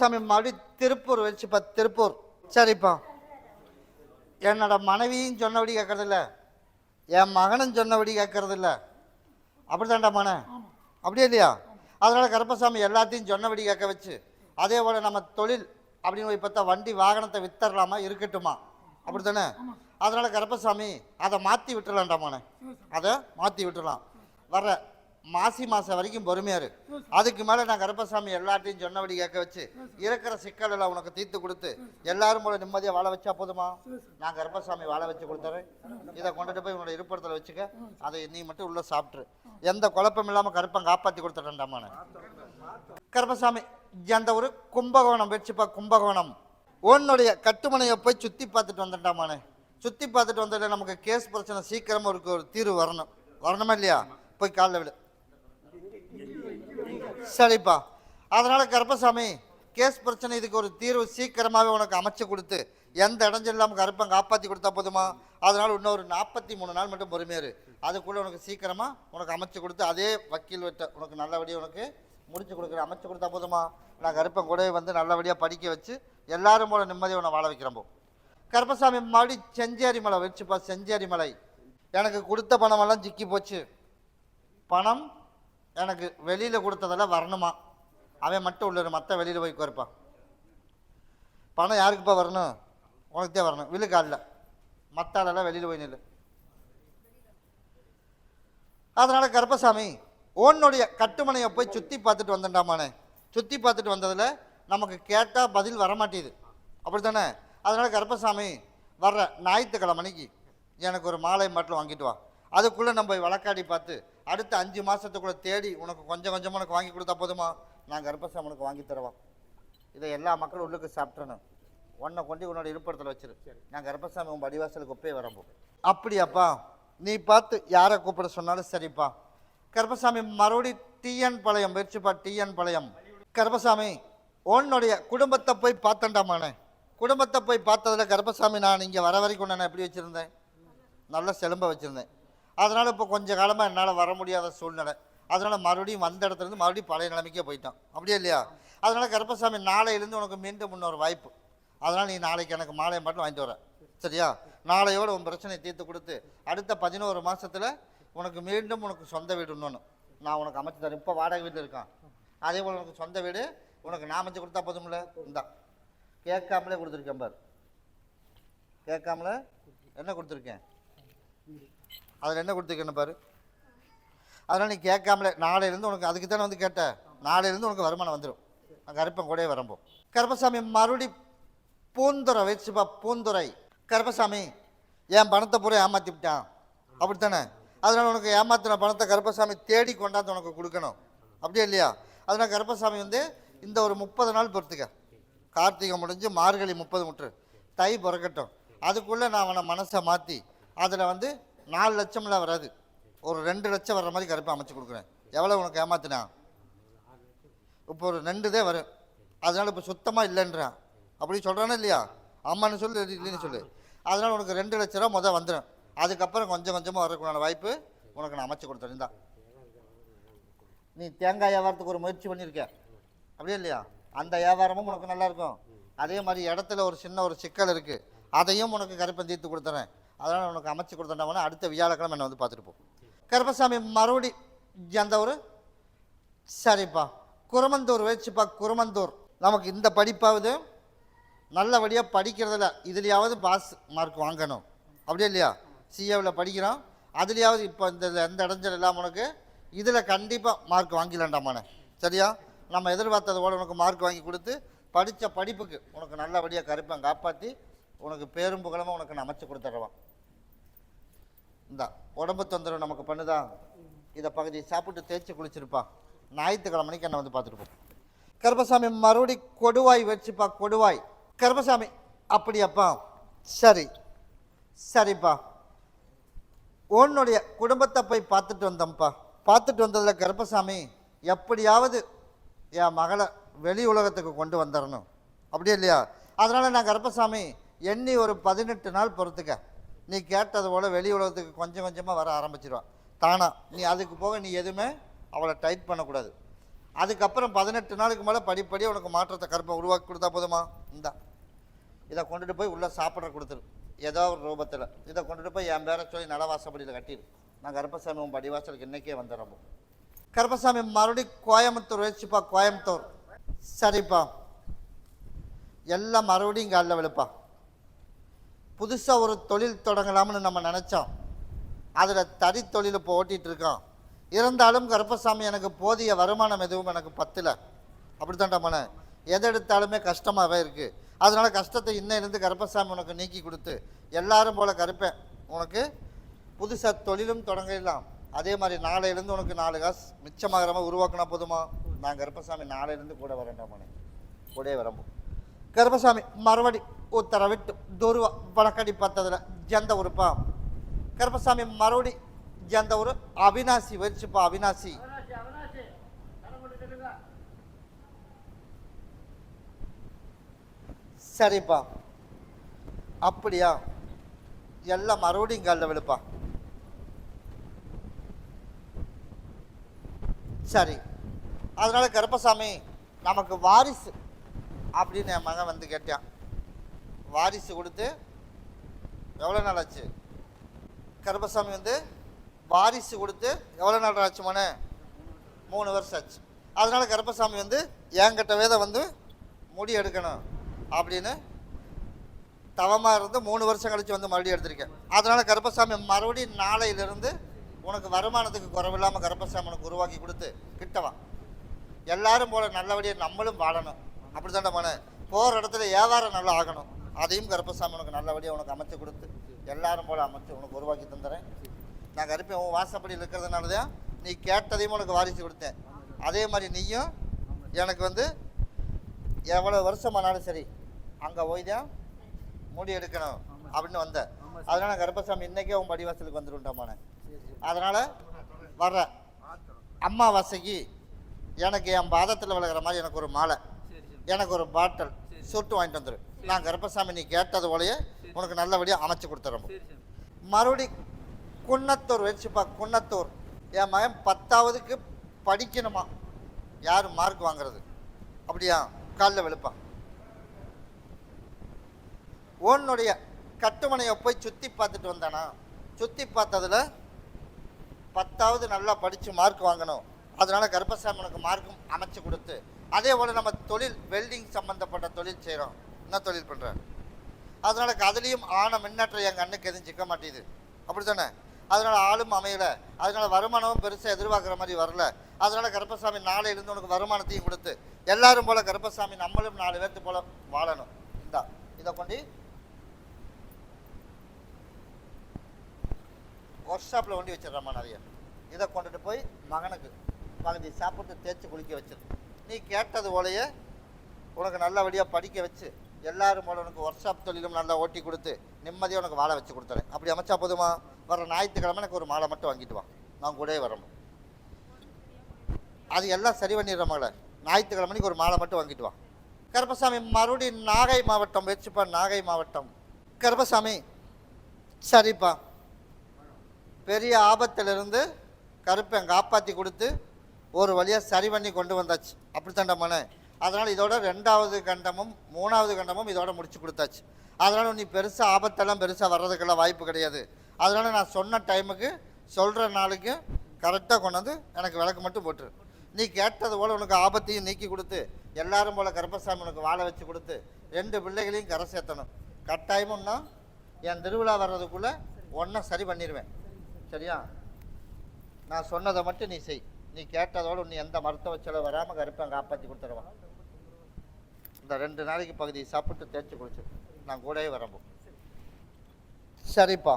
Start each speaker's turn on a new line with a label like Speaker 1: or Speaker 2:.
Speaker 1: ராமசாமி மறுபடி திருப்பூர் வச்சுப்பா திருப்பூர். சரிப்பா என்னோட மனைவியும் சொன்னபடி கேட்கறதில்ல. என் மகனும் சொன்னபடி கேட்கறதில்ல. அப்படிதான்டா மகனே? அப்படியே இல்லையா? அதனால் கருப்பசாமி எல்லாத்தையும் சொன்னபடி கேட்க வச்சு அதே போல் நம்ம தொழில் அப்படின்னு போய் பார்த்தா வண்டி வாகனத்தை வித்தரலாமா இருக்கட்டுமா? அப்படி தானே அதனால் கருப்பசாமி அதை மாற்றி விட்டுறலாம்டா மகனே. அதை மாற்றி விட்டுறலாம். வர்ற மாசி மாதம் வரைக்கும் பொறுமையா இரு. அதுக்கு மேலே நான் கருப்பசாமி எல்லாத்தையும் சொன்னபடி கேட்க வச்சு இருக்கிற சிக்கல் எல்லாம் உனக்கு தீர்த்து கொடுத்து எல்லாரும் போல நிம்மதியாக வாழ வச்சா போதுமா? நான் கருப்பசாமி வாழ வச்சு கொடுத்துறேன். இதை கொண்டுட்டு போய் உன்னோட இருப்பிடத்தில் வச்சுக்க. அதை நீ மட்டும் உள்ள சாப்பிட்ரு எந்த குழப்பம் இல்லாமல் கருப்பம் காப்பாற்றி கொடுத்துட்டேன்டாமா கருப்பசாமி அந்த ஒரு கும்பகோணம் வச்சுப்பா கும்பகோணம். உன்னுடைய கட்டுமனையை போய் சுற்றி பார்த்துட்டு வந்துட்டாமானே சுற்றி பார்த்துட்டு வந்துட்டு நமக்கு கேஸ் பிரச்சனை சீக்கிரமாக இருக்கு ஒரு தீர்வு வரணும். வரணுமா இல்லையா? போய் காலில் விடு. சரிப்பா. அதனால கருப்பசாமி கேஸ் பிரச்சனை இதுக்கு ஒரு தீர்வு சீக்கிரமாகவே உனக்கு அமைச்சு கொடுத்து எந்த இடைஞ்சல் இல்லாமல் கருப்பம் காப்பாற்றி கொடுத்தா போதுமா? அதனால இன்னொரு நாற்பத்தி மூணு நாள் மட்டும் பொறுமையாரு அதுக்குள்ளே உனக்கு சீக்கிரமாக உனக்கு அமைச்சு கொடுத்து அதே வக்கீல் விட்ட உனக்கு நல்லபடியாக உனக்கு முடிச்சு கொடுக்குற அமைச்சு கொடுத்தா போதுமா? நான் கருப்பன் கூட வந்து நல்லபடியாக படிக்க வச்சு எல்லாரும் போல நிம்மதியை உன்னை வாழ வைக்கிறப்போ கருப்பசாமி மாடி செஞ்சேரி மலை வச்சுப்பா செஞ்சேரி மலை. எனக்கு கொடுத்த பணமெல்லாம் சிக்கி போச்சு. பணம் எனக்கு வெளியில் கொடுத்ததெல்லாம் வரணுமா? அவன் மட்டும் உள்ள மற்ற வெளியில் போய் குறைப்பான் பணம் யாருக்குப்பா வரணும்? உனக்கு தான் வரணும். விழுக்கு அல்ல மற்ற ஆளெல்லாம் வெளியில் போய் நில்லு. அதனால் கருப்பசாமி உன்னுடைய கட்டுமனையை போய் சுற்றி பார்த்துட்டு வந்துட்டாமானே சுற்றி பார்த்துட்டு வந்ததில் நமக்கு கேட்டால் பதில் வரமாட்டேது. அப்படி தானே அதனால் கருப்பசாமி வர்ற ஞாயிற்றுக்கிழமைக்கு எனக்கு ஒரு மாலை மட்டும் வாங்கிட்டு வா. அதுக்குள்ளே நம்ம போய் வழக்காடி பார்த்து அடுத்த அஞ்சு மாதத்துக்குள்ளே தேடி உனக்கு கொஞ்சம் கொஞ்சமாக உனக்கு வாங்கி கொடுத்தா போதுமா? நான் கர்ப்பசம் உனக்கு வாங்கி தருவோம் இதை எல்லா மக்களும் உள்ளுக்கு சாப்பிட்றணும் உன்னை கொண்டு உன்னோட இருப்பிடத்தில் வச்சிரு. நான் கர்ப்பசாமி உன் படிவாசலுக்கு ஒப்பே வரம்போ அப்படியாப்பா? நீ பார்த்து யாரை கூப்பிட சொன்னாலும் சரிப்பா. கருப்பசாமி மறுபடி டிஎன் பாளையம் முயற்சிப்பா டிஎன் பாளையம். கர்ப்பசாமி உன்னுடைய குடும்பத்தை போய் பார்த்தண்டாமானே குடும்பத்தை போய் பார்த்ததுல கருப்பசாமி நான் இங்கே வர வரைக்கும் நான் எப்படி வச்சுருந்தேன்? நல்ல செலும்ப வச்சுருந்தேன். அதனால் இப்போ கொஞ்சம் காலமாக என்னால் வர முடியாத சூழ்நிலை. அதனால் மறுபடியும் வந்த இடத்துலேருந்து மறுபடியும் பழைய நிலைமைக்கே போயிட்டான். அப்படியே இல்லையா? அதனால் கருப்பசாமி நாளையிலேருந்து உனக்கு மீண்டும் இன்னொரு வாய்ப்பு. அதனால் நீ நாளைக்கு எனக்கு மாலையை மட்டும் வாங்கிட்டு வர. சரியா? நாளையோட உன் பிரச்சனையை தீர்த்து கொடுத்து அடுத்த பதினோரு மாதத்தில் உனக்கு மீண்டும் உனக்கு சொந்த வீடு இன்னொன்று நான் உனக்கு அமைச்சு தரேன். இப்போ வாடகை வீட்டில் இருக்கான். அதே போல் உனக்கு சொந்த வீடு உனக்கு நான் அமைச்சு கொடுத்தா போதும்ல? இந்தா. கேட்காமலே கொடுத்துருக்கேன் பார். கேட்காமல என்ன கொடுத்துருக்கேன்? அதில் என்ன கொடுத்துருக்கேன்னு பாரு. அதனால் நீ கேட்காமலே நாளையிலேருந்து உனக்கு அதுக்கு தானே வந்து கேட்டேன் நாளையிலேருந்து உனக்கு வருமானம் வந்துடும் நான் கருப்பன் கூடயே வரம்போம். கருப்பசாமி மறுபடி பூந்துரை வச்சுப்பா பூந்துரை கருப்பசாமி என் பணத்தை பூரா ஏமாற்றி விட்டான். அப்படித்தானே? அதனால் உனக்கு ஏமாத்தின பணத்தை கருப்பசாமி தேடி கொண்டாந்து உனக்கு கொடுக்கணும். அப்படியே இல்லையா? அதனால் கருப்பசாமி வந்து இந்த ஒரு முப்பது நாள் பொறுத்துக்க. கார்த்திகை முடிஞ்சு மார்கழி முப்பது முற்று. தை பிறக்கட்டும். அதுக்குள்ளே நான் அவனை மனசை மாற்றி அதில் வந்து நாலு லட்சம்லாம் வராது. ஒரு ரெண்டு லட்சம் வர்ற மாதிரி கருப்பை அமைச்சு கொடுக்குறேன். எவ்வளோ உனக்கு ஏமாத்தினா? இப்போ ஒரு ரெண்டு தான் வரும். அதனால் இப்போ சுத்தமாக இல்லைன்றான் அப்படி சொல்கிறானே இல்லையா? அம்மான்னு சொல்லு இல்லைன்னு சொல்லு. அதனால் உனக்கு ரெண்டு லட்ச ரூபா மொதல் வந்துடும் அதுக்கப்புறம் கொஞ்சம் கொஞ்சமாக வரக்குண்டான வாய்ப்பு உனக்கு நான் அமைச்சு கொடுத்துருந்தா நீ தேங்காய் வியாபாரத்துக்கு ஒரு முயற்சி பண்ணியிருக்க அப்படியே இல்லையா? அந்த வியாபாரமும் உனக்கு நல்லாயிருக்கும் அதே மாதிரி இடத்துல ஒரு சின்ன ஒரு சிக்கல் இருக்குது அதையும் உனக்கு கருப்பன் தீர்த்து கொடுத்துறேன். அதனால் உனக்கு அமைச்சு கொடுத்தேன்னா அடுத்த வியாழக்கிழமை என்னை வந்து பார்த்துட்டு போ. கருப்பசாமி மறுபடி அந்த ஒரு சரிப்பா. குரமந்தூர் வச்சுப்பா குரமந்தூர். நமக்கு இந்த படிப்பாவது நல்லபடியாக படிக்கிறதில்ல. இதுலையாவது பாஸ் மார்க் வாங்கணும். அப்படியே இல்லையா? சிஏவில் படிக்கிறோம் அதுலேயாவது இப்போ இந்த எந்த இடைஞ்சல் இல்லாமல் உனக்கு இதில் கண்டிப்பாக மார்க் வாங்கிடலாண்டாமானே சரியா? நம்ம எதிர்பார்த்தது உனக்கு மார்க் வாங்கி கொடுத்து படித்த படிப்புக்கு உனக்கு நல்லபடியாக கருப்பை காப்பாற்றி உனக்கு பேரும் புகழமாக உனக்கு நான் அமைச்சு கொடுத்துட்றவான் இந்த உடம்பு தொந்தரவு நமக்கு பண்ணுதா? இதை பகுதி சாப்பிட்டு தேய்ச்சி குளிச்சிருப்பா. ஞாயிற்றுக்கிழமைக்கு என்ன வந்து பார்த்துருப்போம் கருப்பசாமி மறுபடி கொடுவாய் வச்சுப்பா கொடுவாய். கருப்பசாமி அப்படியாப்பா? சரி சரிப்பா. உன்னுடைய குடும்பத்தை போய் பார்த்துட்டு வந்தோம்ப்பா பார்த்துட்டு வந்ததில் கருப்பசாமி எப்படியாவது என் மகளை வெளி உலகத்துக்கு கொண்டு வந்துடணும். அப்படியே இல்லையா? அதனால் நான் கருப்பசாமி எண்ணி ஒரு பதினெட்டு நாள் பொறுத்துக்க. நீ கேட்டது போல் வெளி உலகத்துக்கு கொஞ்சம் கொஞ்சமாக வர ஆரம்பிச்சிருவான் தானா நீ அதுக்கு போக நீ எதுவுமே அவளை டைட் பண்ணக்கூடாது. அதுக்கப்புறம் பதினெட்டு நாளுக்கு மேலே படிப்படி உனக்கு மாற்றத்தை கருப்பை உருவாக்கி கொடுத்தா போதுமா? இந்தா. இதை கொண்டுட்டு போய் உள்ளே சாப்பிட கொடுத்துரு. ஏதோ ஒரு ரூபத்தில். இதை கொண்டுட்டு போய் என் பேரை சொல்லி நலவாசப்படியில் கட்டிடு நான் கருப்பசாமி உன் படிவாசலுக்கு இன்றைக்கே வந்துடுறோம் கருப்பசாமி மறுபடியும் கோயம்புத்தூர் வச்சுப்பா கோயம்புத்தூர். சரிப்பா. எல்லாம் மறுபடியும் காலில் விழுப்பா. புதுசாக ஒரு தொழில் தொடங்கலாம்னு நம்ம நினச்சோம். அதில் தறி தொழில் இப்போ ஓட்டிகிட்ருக்கோம் இருந்தாலும் கருப்பசாமி எனக்கு போதிய வருமானம் எதுவும் எனக்கு பத்தல. அப்படித்தான்டா மன. எதை எடுத்தாலுமே கஷ்டமாகவே இருக்குது அதனால் கஷ்டத்தை இன்னையிலேருந்து கருப்பசாமி உனக்கு நீக்கி கொடுத்து எல்லாரும் போல் கருப்பேன். உனக்கு புதுசாக தொழிலும் தொடங்கலாம். அதே மாதிரி நாளையிலேருந்து உனக்கு நாலு காசு மிச்சமாகிற மாதிரி உருவாக்கினா போதுமா? நான் கருப்பசாமி நாளையிலேருந்து கூட வரேன்டா மனே. கூடயே வரம்போ கருப்பசாமி மறுபடி உத்தரவிட்டு துருவ வடக்கடி பத்ததில் ஜந்த உறுப்பா கருப்பசாமி மறுபடி ஜந்த ஊர் அவினாசி வச்சுப்பா அவினாசி. சரிப்பா. அப்படியா? எல்லாம் மறுபடியும் காலில் விழுப்பா. சரி. அதனால கருப்பசாமி நமக்கு வாரிசு அப்படின்னு என் மகன் வந்து கேட்டான். வாரிசு கொடுத்து எவ்வளோ நாள் ஆச்சு? கருப்பசாமி வந்து வாரிசு கொடுத்து எவ்வளோ நாள் ஆச்சு மோனே? மூணு வருஷம் ஆச்சு. அதனால் கருப்பசாமி வந்து என்கிட்ட வேத வந்து முடி எடுக்கணும் அப்படின்னு தவமாக இருந்து மூணு வருஷம் கழிச்சு வந்து மறுபடியும் எடுத்திருக்கேன். அதனால் கருப்பசாமி மறுபடியும் நாளையிலிருந்து உனக்கு வருமானத்துக்கு குறைவில்லாமல் கருப்பசாமி உனக்கு உருவாக்கி கொடுத்து கிட்டவா. எல்லாரும் போல நல்லபடியாக நம்மளும் வாழணும். அப்படி தான்டா மன போகிற இடத்துல வியாபாரம் நல்லா ஆகணும். அதையும் கருப்பசாமி உனக்கு நல்லபடியாக உனக்கு அமைச்சு கொடுத்து எல்லாரும் போல அமைச்சு உனக்கு உருவாக்கி தந்துடுறேன் நான் கருப்பேன் உன் வாசப்படியில் இருக்கிறதுனால தான் நீ கேட்டதையும் உனக்கு வாரிசு கொடுத்தேன். அதே மாதிரி நீயும் எனக்கு வந்து எவ்வளோ வருஷமானாலும் சரி அங்கே போய் தான் முடி எடுக்கணும் அப்படின்னு வந்த. அதனால் கருப்பசாமி இன்றைக்கே உன் படிவாசலுக்கு வந்துருண்டாமானே அதனால் வர்ற அம்மாவாசைக்கு எனக்கு என் பாதத்தில் விழுகிற மாதிரி எனக்கு ஒரு மாலை. எனக்கு ஒரு பாட்டில் சொட்டு வாங்கிட்டு வந்துரு. நான் கருப்பசாமி நீ கேட்டது போலயே உனக்கு நல்லபடியாக அமைச்சு கொடுத்துறோம் மறுபடி குன்னத்தூர் வச்சுப்பா குன்னத்தூர். என் மகன் பத்தாவதுக்கு படிக்கணுமா? யார் மார்க் வாங்குறது? அப்படியா? காலில் வெளுப்பான் உன்னுடைய கட்டுமனையை போய் சுற்றி பார்த்துட்டு வந்தானா? சுற்றி பார்த்ததுல பத்தாவது நல்லா படித்து மார்க் வாங்கணும். அதனால கருப்பசாமி உனக்கு மார்க்கும் அமைச்சு கொடுத்து அதே போல் நம்ம தொழில் வெல்டிங் சம்மந்தப்பட்ட தொழில் செய்கிறோம் என்ன தொழில் பண்ணுற அதனால அதுலேயும் ஆன முன்னேற்றம் எங்கள் அண்ணுக்கு எதுவும் சிக்க மாட்டேது அப்படி தானே அதனால ஆளும் அமையலை. அதனால வருமானமும் பெருசாக எதிர்பார்க்குற மாதிரி வரல. அதனால் கருப்பசாமி நாளையிலேருந்து உனக்கு வருமானத்தையும் கொடுத்து எல்லாரும் போல் கருப்பசாமி நம்மளும் நாலு பேர்த்து போல் வாழணும். இந்தா இதை கொண்டு ஒர்க் ஷாப்பில் ஒண்டி வச்சிடுறம்மா நிறைய இதை கொண்டுட்டு போய் மகனுக்கு பகுதி சாப்பிட்டு தேய்ச்சி குளிக்க வச்சிரு. நீ கேட்டது போலயே உனக்கு நல்லபடியாக படிக்க வச்சு எல்லாரும் போல உனக்கு ஒர்க் ஷாப் தொழிலும் நல்லா ஓட்டி கொடுத்து நிம்மதியாக உனக்கு வாழை வச்சு கொடுத்துறேன். அப்படி அமைச்சா போதுமா? வர ஞாயிற்றுக்கிழமை எனக்கு ஒரு மாலை மட்டும் வாங்கிட்டு வா. நான் கூடவே வரணும். அது எல்லாம் சரி பண்ணிடுற மகளை. ஞாயிற்றுக்கிழமைக்கு ஒரு மாலை மட்டும் வாங்கிட்டு வா. கருப்பசாமி மறுபடியும் நாகை மாவட்டம் வச்சுப்பா நாகை மாவட்டம். கருப்பசாமி சரிப்பா. பெரிய ஆபத்திலிருந்து கருப்பை காப்பாற்றி கொடுத்து ஒரு வழியாக சரி பண்ணி கொண்டு வந்தாச்சு. அப்படித்தாண்டா மனே? அதனால் இதோட ரெண்டாவது கண்டமும் மூணாவது கண்டமும் இதோட முடிச்சு கொடுத்தாச்சு. அதனால் நீ பெருசாக ஆபத்தெல்லாம் பெருசாக வர்றதுக்கெல்லாம் வாய்ப்பு கிடையாது. அதனால் நான் சொன்ன டைமுக்கு சொல்கிற நாளுக்கு கரெக்டாக கொண்டு வந்து எனக்கு விளக்கு மட்டும் போட்டுரு. நீ கேட்டது போல் உனக்கு ஆபத்தையும் நீக்கி கொடுத்து எல்லாரும் போல் கருப்பசாமி உனக்கு வாழ வச்சு கொடுத்து ரெண்டு பிள்ளைகளையும் கரை சேர்த்தணும். கட்டாயமும்னா என் திருவிழா வர்றதுக்குள்ளே ஒன்றை சரி பண்ணிடுவேன் சரியா? நான் சொன்னதை மட்டும் நீ செய். நீ கேட்டதோடு உன்னை எந்த மருத்துவ செலவு வராமல் கருப்பேன் காப்பாற்றி கொடுத்துருவான். இந்த ரெண்டு நாளைக்கு பகுதியை சாப்பிட்டு தேய்ச்சி குளிச்சு. நான் கூடவே வரம்போ சரிப்பா.